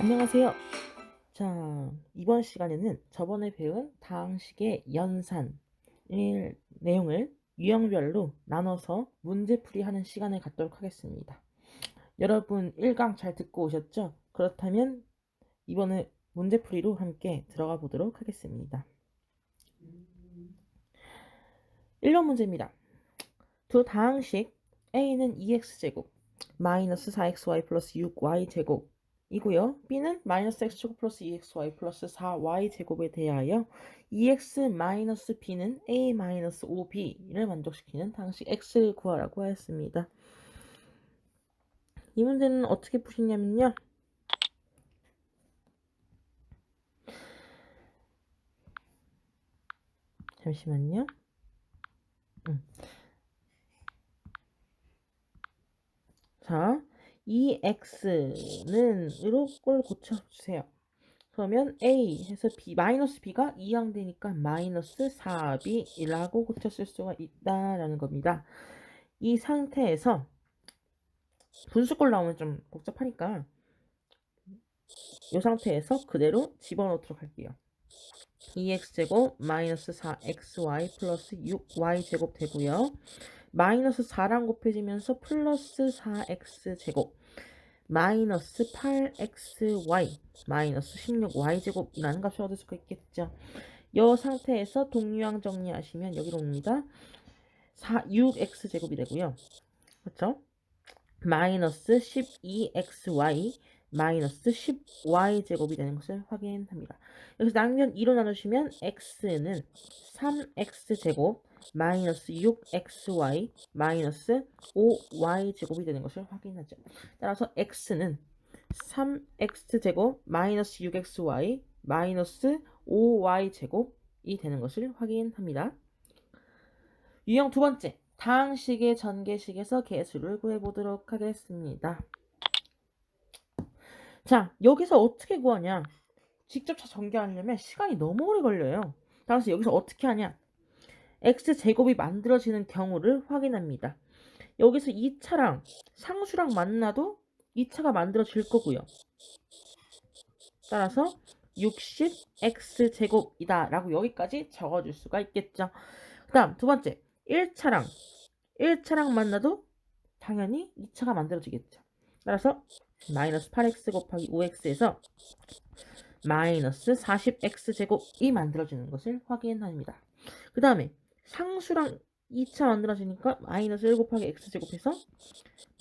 안녕하세요. 자, 이번 시간에는 저번에 배운 다항식의 연산의 내용을 유형별로 나눠서 문제풀이 하는 시간을 갖도록 하겠습니다. 여러분 1강 잘 듣고 오셨죠? 그렇다면 이번에 문제풀이로 함께 들어가 보도록 하겠습니다. 1번 문제입니다. 두 다항식 A는 2x제곱 마이너스 4xy 플러스 6y제곱 이고요. B는 마이너스 x제곱 플러스 2xy 플러스 4y제곱에 대하여 2x 마이너스 b는 a 마이너스 5b를 만족시키는 당식 x를 구하라고 하였습니다. 이 문제는 어떻게 푸시냐면요. 잠시만요. 음. 자, 2x는 으로 꼴 고쳐주세요. 그러면 a 해서 b 마이너스 b가 2항 되니까 마이너스 4b라고 고쳤을 수가 있다라는 겁니다. 이 상태에서 분수꼴 나오면 좀 복잡하니까 이 상태에서 그대로 집어넣도록 할게요. 2x제곱 마이너스 4xy 플러스 6y제곱 되고요. 마이너스 4랑 곱해지면서 플러스 4x제곱 마이너스 8xy 마이너스 16y제곱이라는 값을 얻을 수가 있겠죠. 이 상태에서 동류항 정리하시면 여기로 옵니다. 4, 6x제곱이 되고요. 그렇죠? 마이너스 12xy 마이너스 10y제곱이 되는 것을 확인합니다. 여기서 낭면 2로 나누시면 x는 3x제곱 마이너스 6xy 마이너스 5y제곱이 되는 것을 확인하죠. 따라서 x는 3x제곱 마이너스 6xy 마이너스 5y제곱이 되는 것을 확인합니다. 유형 두 번째, 다항식의 전개식에서 개수를 구해보도록 하겠습니다. 자, 여기서 어떻게 구하냐? 직접 전개하려면 시간이 너무 오래 걸려요. 따라서 여기서 어떻게 하냐? X제곱이 만들어지는 경우를 확인합니다. 여기서 2차랑 상수랑 만나도 2차가 만들어질 거고요. 따라서 60x제곱이다 라고 여기까지 적어줄 수가 있겠죠. 그 다음 두 번째 1차랑 1차랑 만나도 당연히 2차가 만들어지겠죠. 따라서 마이너스 8x 곱하기 5x에서 마이너스 40x제곱이 만들어지는 것을 확인합니다. 그 다음에 상수랑 2차 만들어지니까 마이너스 1 곱하기 x제곱해서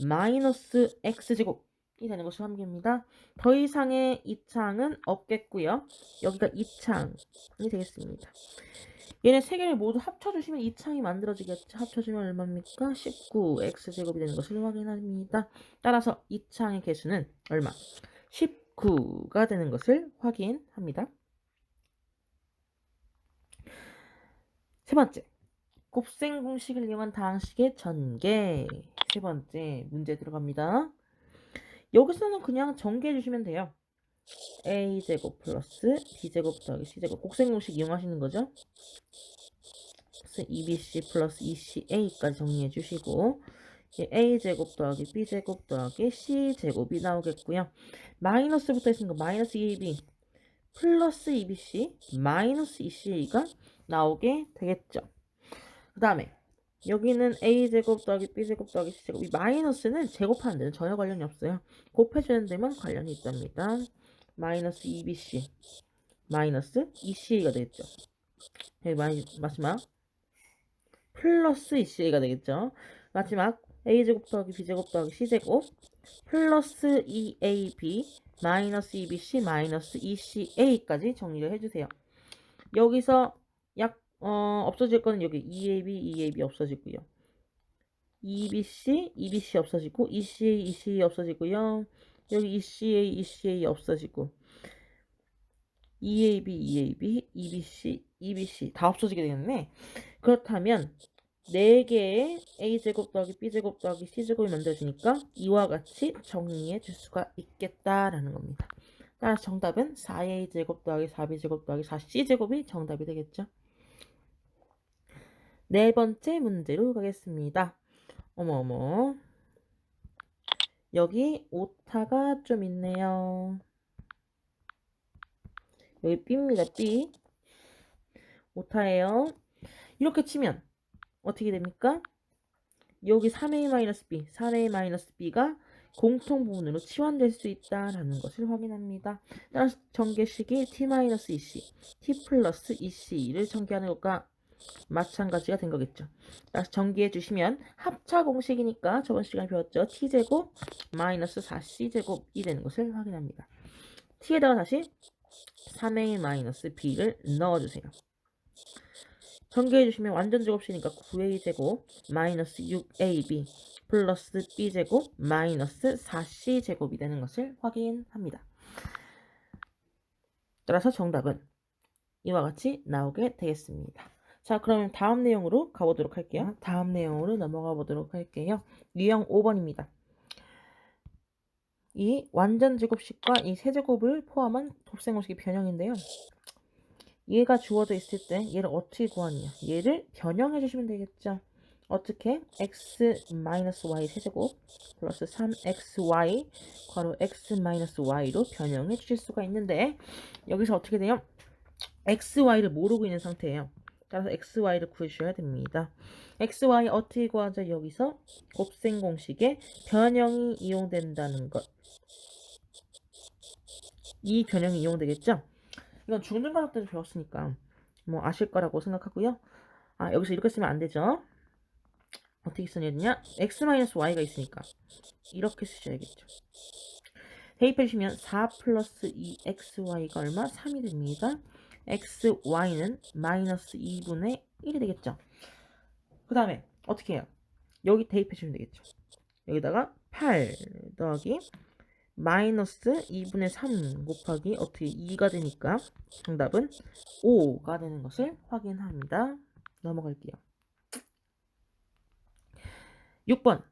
마이너스 x제곱이 되는 것을 확인합니다. 더 이상의 2창은 없겠고요. 여기가 2창이 되겠습니다. 얘네 세 개를 모두 합쳐주시면 2창이 만들어지겠죠. 합쳐주면 얼마입니까? 19x제곱이 되는 것을 확인합니다. 따라서 2창의 개수는 얼마? 19가 되는 것을 확인합니다. 세 번째, 곱셈 공식을 이용한 다항식의 전개. 세 번째 문제 들어갑니다. 여기서는 그냥 전개해 주시면 돼요. a제곱 플러스 b제곱 더하기 c제곱 곱셈 공식 이용하시는 거죠. 그래서 2bc 플러스 2ca까지 정리해 주시고 a제곱 더하기 b제곱 더하기 c제곱이 나오겠고요. 마이너스부터 있으니까 마이너스 2ab 플러스 2bc 마이너스 2ca가 나오게 되겠죠. 그 다음에 여기는 a제곱 더하기 b제곱 더하기 c제곱 이 마이너스는 제곱하는 데는 전혀 관련이 없어요. 곱해주는 데만 관련이 있답니다. 마이너스 2bc 마이너스 2ca가 되겠죠. 여기 마지막 플러스 2ca가 되겠죠. 마지막 a제곱 더하기 b제곱 더하기 c제곱 플러스 2ab 마이너스 2bc 마이너스 2ca까지 정리를 해주세요. 여기서 약 어, 없어질 거는 여기 2ab, 2ab 없어지고요. 2bc, 2bc 없어지고 2ca, 2ca 없어지고요. 여기 2ca, 2ca 없어지고 2ab, 2ab, 2bc, 2bc 다 없어지게 되겠네. 그렇다면 4개의 a제곱 더하기 b제곱 더하기 c제곱이 만들어지니까 이와 같이 정리해 줄 수가 있겠다라는 겁니다. 따라서 정답은 4a제곱 더하기 4b제곱 더하기 4c제곱이 정답이 되겠죠. 네 번째 문제로 가겠습니다. 어머 어머. 여기 오타가 좀 있네요. 여기 B입니다. B. 오타예요. 이렇게 치면 어떻게 됩니까? 여기 3a-b, 4a-b가 공통 부분으로 치환될 수 있다라는 것을 확인합니다. 따라서 전개식이 t-ec, t 플러스 ec를 전개하는 것과 마찬가지가 된 거겠죠. 따라서 전개해 주시면 합차 공식이니까 저번 시간에 배웠죠. t제곱 마이너스 4c제곱이 되는 것을 확인합니다. t에다가 다시 3a-b를 넣어주세요. 전개해 주시면 완전 제곱식이니까 9a제곱 마이너스 6ab 플러스 b제곱 마이너스 4c제곱이 되는 것을 확인합니다. 따라서 정답은 이와 같이 나오게 되겠습니다. 자, 그러면 다음 내용으로 가보도록 할게요. 다음 내용으로 넘어가 보도록 할게요. 유형 5번입니다. 이 완전 제곱식과 이 세제곱을 포함한 곱셈공식의 변형인데요. 얘가 주어져 있을 때 얘를 어떻게 구하느냐 얘를 변형해 주시면 되겠죠 어떻게 x-y 세제곱 플러스 3xy 괄호 x-y로 변형해 주실 수가 있는데 여기서 어떻게 돼요 xy를 모르고 있는 상태예요 따라서 xy를 구해주셔야 됩니다 xy 어떻게 구하죠 여기서 곱셈 공식에 변형이 이용된다는 것 이 변형이 이용되겠죠 이건 중등 과목 때도 배웠으니까 뭐 아실 거라고 생각하고요. 아 여기서 이렇게 쓰면 안 되죠. 어떻게 쓰냐면요. x-y가 있으니까 이렇게 쓰셔야겠죠. 대입해 주시면 4 플러스 2xy가 얼마? 3이 됩니다. Xy는 마이너스 2분의 1이 되겠죠. 그 다음에 어떻게 해요? 여기 대입해 주시면 되겠죠. 여기다가 8 더하기 마이너스 2분의 3 곱하기 어떻게 2가 되니까 정답은 5가 되는 것을 확인합니다. 넘어갈게요. 6번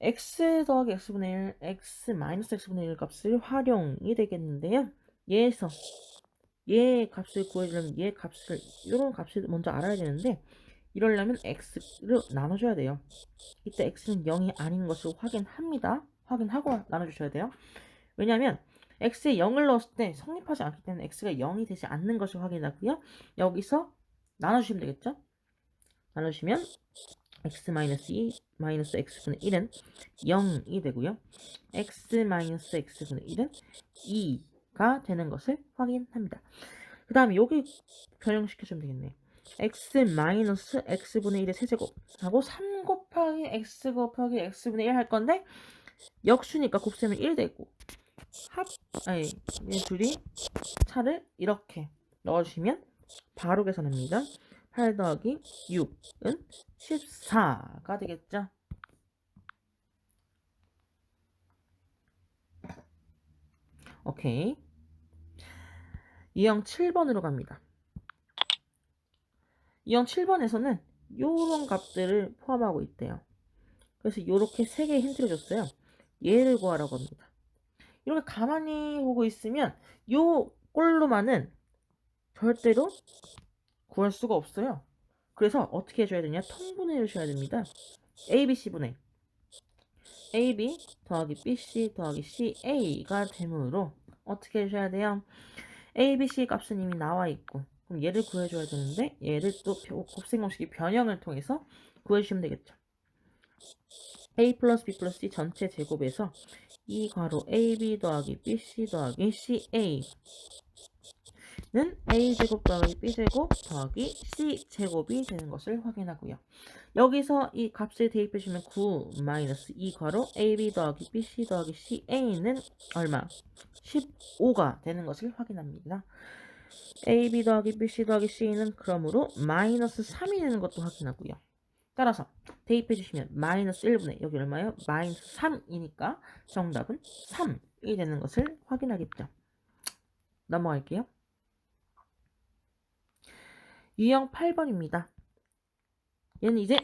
x 더하기 x분의 1, x 마이너스 x분의 1 값을 활용이 되겠는데요. 얘에서 얘 값을 구해주려면 얘 값을 이런 값을 먼저 알아야 되는데 이러려면 x를 나눠줘야 돼요. 이때 x는 0이 아닌 것을 확인합니다. 확인하고 나눠주셔야 돼요. 왜냐하면 x에 0을 넣었을 때 성립하지 않기 때문에 x가 0이 되지 않는 것을 확인하고요. 여기서 나눠주시면 되겠죠? 나눠주시면 x 마이너스 2 마이너스 x분의 1은 0이 되고요. x 마이너스 x분의 1은 2 가 되는 것을 확인합니다. 그 다음에 여기 변형시켜주면 되겠네. x 마이너스 x분의 1의 세제곱 하고 3 곱하기 x 곱하기 x분의 1 할 건데 역수니까 곱셈은 1 되고 합 아니 이 둘이 차를 이렇게 넣어주시면 바로 계산합니다. 8 더하기 6은 14가 되겠죠. 오케이. 유형 7번으로 갑니다. 유형 7번에서는 요런 값들을 포함하고 있대요. 그래서 이렇게 세 개의 힌트를 줬어요. 얘를 구하라고 합니다. 이렇게 가만히 보고 있으면 요 꼴로만은 절대로 구할 수가 없어요. 그래서 어떻게 해줘야 되냐? 통분해 주셔야 됩니다. A, B, C분의 A, B 더하기 B, C 더하기 C, A가 되므로 어떻게 해주셔야 돼요? A, B, C 값은 이미 나와 있고 그럼 얘를 구해줘야 되는데 얘를 또 곱셈공식의 변형을 통해서 구해주시면 되겠죠. a 플러스 b 플러스 c 전체 제곱에서 이 괄호 ab 더하기 bc 더하기 ca 는 a제곱 더하기 b제곱 더하기 c제곱이 되는 것을 확인하고요. 여기서 이 값을 대입해 주면 9 마이너스 2 괄호 ab 더하기 bc 더하기 ca는 얼마? 15가 되는 것을 확인합니다. AB 더하기 BC 더하기 C는 그러므로 마이너스 3이 되는 것도 확인하고요. 따라서 대입해 주시면 마이너스 1분의 여기 얼마예요? 마이너스 3이니까 정답은 3이 되는 것을 확인하겠죠. 넘어갈게요. 유형 8번입니다. 얘는 이제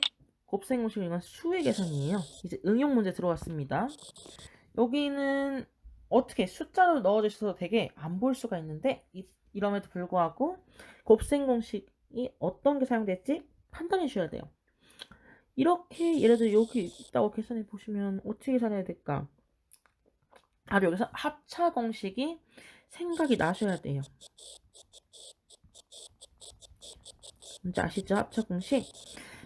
곱셈공식을 이용한 수의 계산이에요. 이제 응용 문제 들어왔습니다. 여기는 어떻게 숫자로 넣어주셔서 되게 안 볼 수가 있는데 이 이럼에도 불구하고 곱셈 공식이 어떤 게 사용됐지 판단해 주셔야 돼요. 이렇게 예를 들어 여기 있다고 계산해 보시면 어떻게 계산해야 될까? 바로 여기서 합차 공식이 생각이 나셔야 돼요. 뭔지 아시죠? 합차 공식.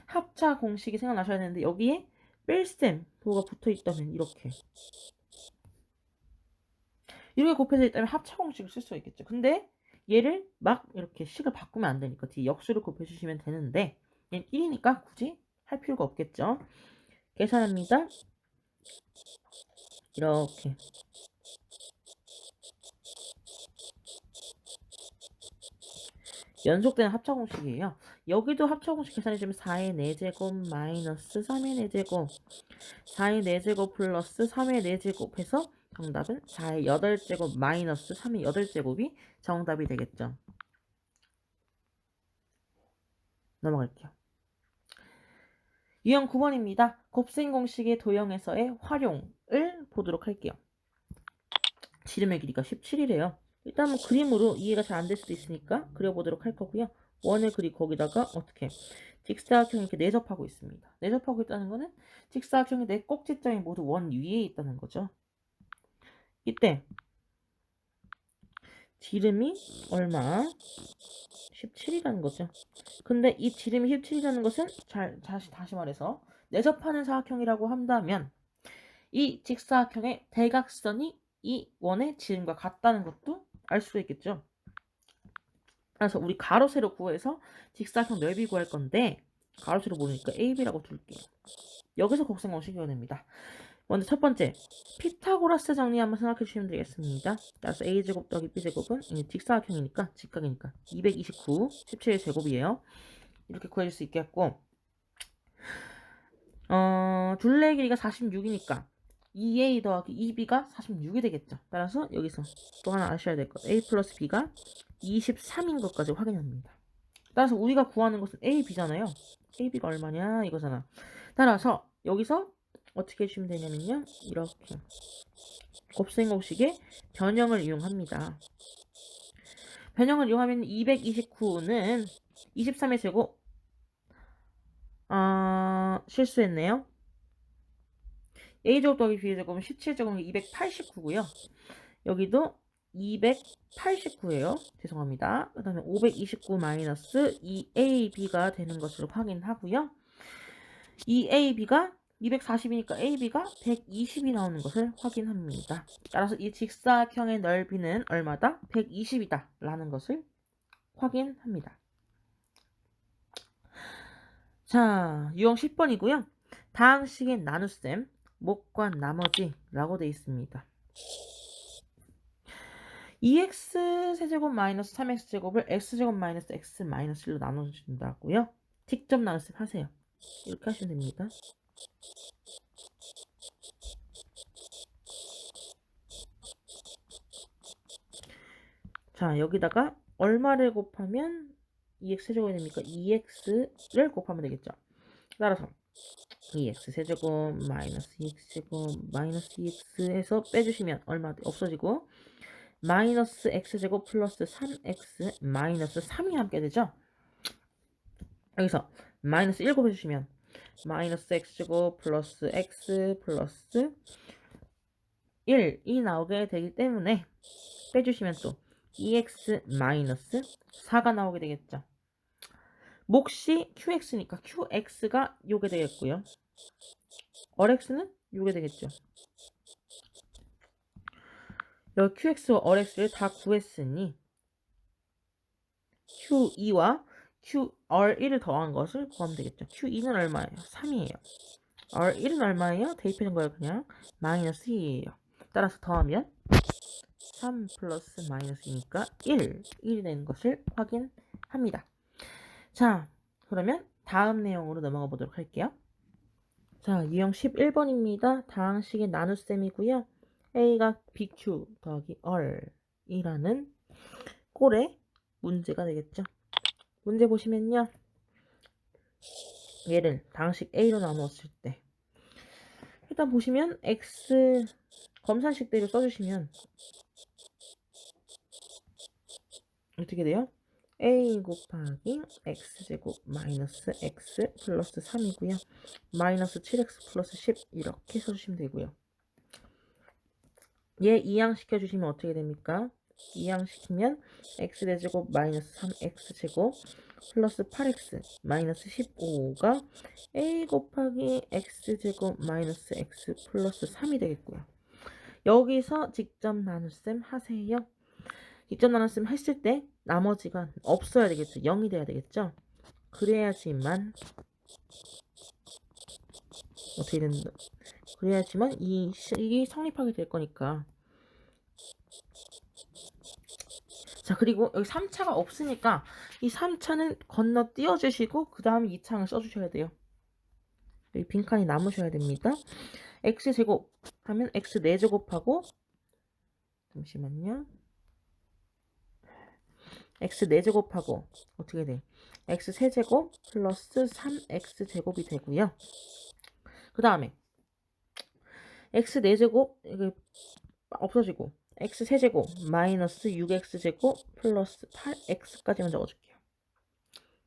합차 공식이 생각나셔야 되는데 여기에 뺄셈 도가 붙어 있다면 이렇게 이렇게 곱해져 있다면 합차 공식을 쓸 수 있겠죠. 근데 얘를 막 이렇게 식을 바꾸면 안 되니까 뒤에 역수를 곱해주시면 되는데 얘는 1이니까 굳이 할 필요가 없겠죠. 계산합니다. 이렇게 연속되는 합차공식이에요. 여기도 합차공식 계산해주면 4의 4제곱 마이너스 3의 4제곱 4의 4제곱 플러스 3의 4제곱 해서 정답은 4의 8제곱 마이너스 3의 8제곱이 정답이 되겠죠. 넘어갈게요. 유형 9번입니다. 곱셈 공식의 도형에서의 활용을 보도록 할게요. 지름의 길이가 17이래요. 일단 뭐 그림으로 이해가 잘 안 될 수도 있으니까 그려보도록 할 거고요. 원을 그리고 거기다가 어떻게 직사각형이 이렇게 내접하고 있습니다. 내접하고 있다는 거는 직사각형의 내 꼭지점이 모두 원 위에 있다는 거죠. 이때 지름이 얼마? 17이라는 거죠. 근데 이 지름이 17이라는 것은 잘 다시 다시 말해서 내접하는 사각형이라고 한다면 이 직사각형의 대각선이 이 원의 지름과 같다는 것도 알 수가 있겠죠. 그래서 우리 가로 세로 구해서 직사각형 넓이 구할 건데 가로 세로 모르니까 AB라고 둘게요. 여기서 곡선 공식이 됩니다. 먼저 첫 번째 피타고라스 정리 한번 생각해 주시면 되겠습니다. 따라서 a제곱 더하기 b제곱은 이 직사각형이니까 직각이니까 229 17의 제곱이에요. 이렇게 구해줄 수 있겠고 어, 둘레 길이가 46이니까 2a 더하기 2b가 46이 되겠죠. 따라서 여기서 또 하나 아셔야 될 것. a 플러스 b가 23인 것까지 확인합니다. 따라서 우리가 구하는 것은 a, b잖아요. a, b가 얼마냐 이거잖아. 따라서 여기서 어떻게 해주시면 되냐면요. 이렇게 곱셈 공식의 변형을 이용합니다. 변형을 이용하면 229는 23의 제곱 아, 실수했네요. A제곱 더하기 b제곱은 17제곱이 289고요. 여기도 289예요. 죄송합니다. 그 다음에 529 마이너스 2ab가 되는 것으로 확인하고요. 2ab가 240이니까 AB가 120이 나오는 것을 확인합니다. 따라서 이 직사각형의 넓이는 얼마다? 120이다 라는 것을 확인합니다. 자, 유형 10번이고요. 다항식의 나눗셈, 목과 나머지 라고 되어 있습니다. 2x 세제곱 마이너스 3x제곱을 x제곱 마이너스 x 마이너스 1로 나눠준다고요. 직접 나눗셈 하세요. 이렇게 하시면 됩니다. 자, 여기다가 얼마를 곱하면 2x 세제곱이 됩니까? 2x를 곱하면 되겠죠. 따라서 2x 세제곱 마이너스 2x 제곱 마이너스 2x 해서 빼주시면 얼마 없어지고 마이너스 x제곱 플러스 3x 마이너스 3이 함께 되죠. 여기서 마이너스 1 곱해주시면 마이너스 x제곱 플러스 x 플러스 1이 나오게 되기 때문에 빼주시면 또 2x 마이너스 4가 나오게 되겠죠. 몫이 qx니까 qx가 요게 되겠고요. rx는 요게 되겠죠. 여기 qx와 rx를 다 구했으니 q2와 Q, R1을 더한 것을 구하면 되겠죠. Q2는 얼마예요? 3이에요. R1은 얼마예요? 대입하는 거예요, 그냥. 마이너스 2예요. 따라서 더하면 3 플러스 마이너스니까 1, 1이 되는 것을 확인합니다. 자, 그러면 다음 내용으로 넘어가 보도록 할게요. 자, 유형 11번입니다. 다항식의 나눗셈이고요. A가 BQ 더하기 R이라는 꼴의 문제가 되겠죠. 문제 보시면요. 얘를 당식 A로 나누었을 때 일단 보시면 X 검산식대로 써주시면 어떻게 돼요? A 곱하기 X제곱 마이너스 X 플러스 3이고요. 마이너스 7X 플러스 10 이렇게 써주시면 되고요. 얘 이항시켜 주시면 어떻게 됩니까? 이항시키면 x 제곱 마이너스 3x 제곱 플러스 8x 마이너스 15가 a 곱하기 x 제곱 마이너스 x 플러스 3이 되겠고요. 여기서 직접 나눗셈 하세요. 직접 나눗셈 했을 때 나머지가 없어야 되겠죠. 0이 돼야 되겠죠. 그래야지만 어떻게 된다. 그래야지만 이 식이 성립하게 될 거니까. 자, 그리고 여기 3차가 없으니까 이 3차는 건너 띄워 주시고 그 다음에 2차를 써 주셔야 돼요. 여기 빈칸이 남으셔야 됩니다. x 제곱 하면 x 4제곱하고 잠시만요. X 4제곱하고 어떻게 돼? x 세제곱 플러스 3x 제곱이 되고요. 그 다음에 x 4제곱 이게 없어지고 x 세제곱 마이너스 6x 제곱 플러스 8x까지만 적어줄게요.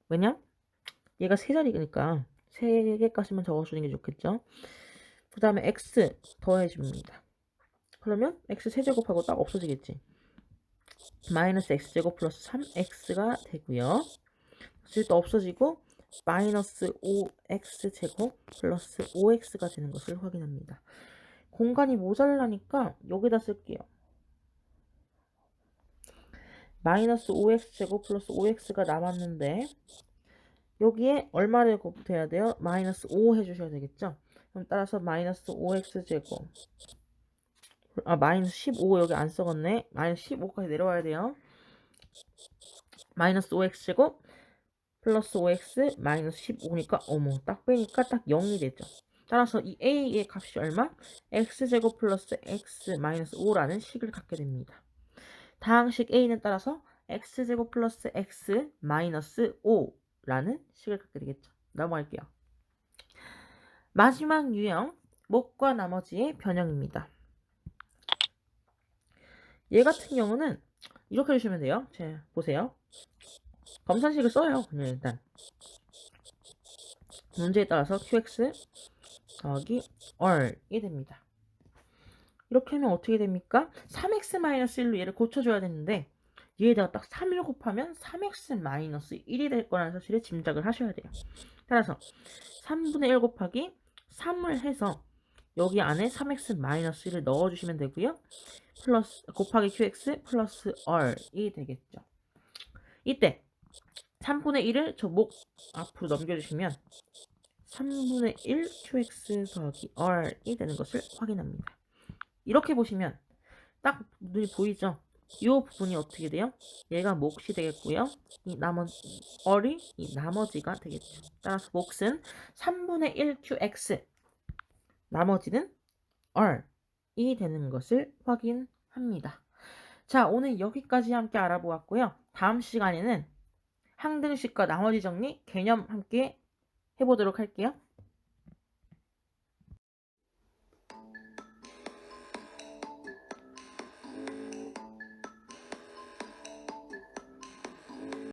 왜냐? 얘가 세 자리니까 세 개까지만 적어주는 게 좋겠죠. 그 다음에 x 더해줍니다. 그러면 x 세제곱하고 딱 없어지겠지. 마이너스 x제곱 플러스 3x가 되고요. 사실 또 없어지고 마이너스 5x제곱 플러스 5x가 되는 것을 확인합니다. 공간이 모자라니까 여기다 쓸게요. 마이너스 5x제곱 플러스 5x가 남았는데 여기에 얼마를 곱해야 돼요? 마이너스 5 해주셔야 되겠죠? 그럼 따라서 마이너스 5x제곱 아 마이너스 15 여기 안 써갔네. 마이너스 15까지 내려와야 돼요. 마이너스 5x제곱 플러스 5x 마이너스 15니까 어머 딱 빼니까 딱 0이 되죠. 따라서 이 a의 값이 얼마? x제곱 플러스 x 마이너스 5라는 식을 갖게 됩니다. 다항식 a는 따라서 x제곱 플러스 x 마이너스 5라는 식을 갖게 되겠죠. 넘어갈게요. 마지막 유형 목과 나머지의 변형입니다 얘 같은 경우는 이렇게 해주시면 돼요. 자, 보세요. 검산식을 써요. 그냥 일단. 문제에 따라서 qx 더하기 r이 됩니다. 이렇게 하면 어떻게 됩니까? 3x-1로 얘를 고쳐줘야 되는데 얘에다가 딱 3을 곱하면 3x-1이 될 거라는 사실을 짐작을 하셔야 돼요. 따라서 3분의 1 곱하기 3을 해서 여기 안에 3x-1을 넣어주시면 되고요. 플러스 곱하기 qx 플러스 r이 되겠죠. 이때 3분의 1을 저 목 앞으로 넘겨주시면 3분의 1 qx 더하기 r이 되는 것을 확인합니다. 이렇게 보시면 딱 눈이 보이죠? 이 부분이 어떻게 돼요? 얘가 몫이 되겠고요. 이 나머지 r이 이 나머지가 되겠죠. 따라서 몫은 3분의 1 qx 나머지는 r이 되는 것을 확인합니다. 자, 오늘 여기까지 함께 알아보았고요. 다음 시간에는 항등식과 나머지 정리 개념 함께 해보도록 할게요.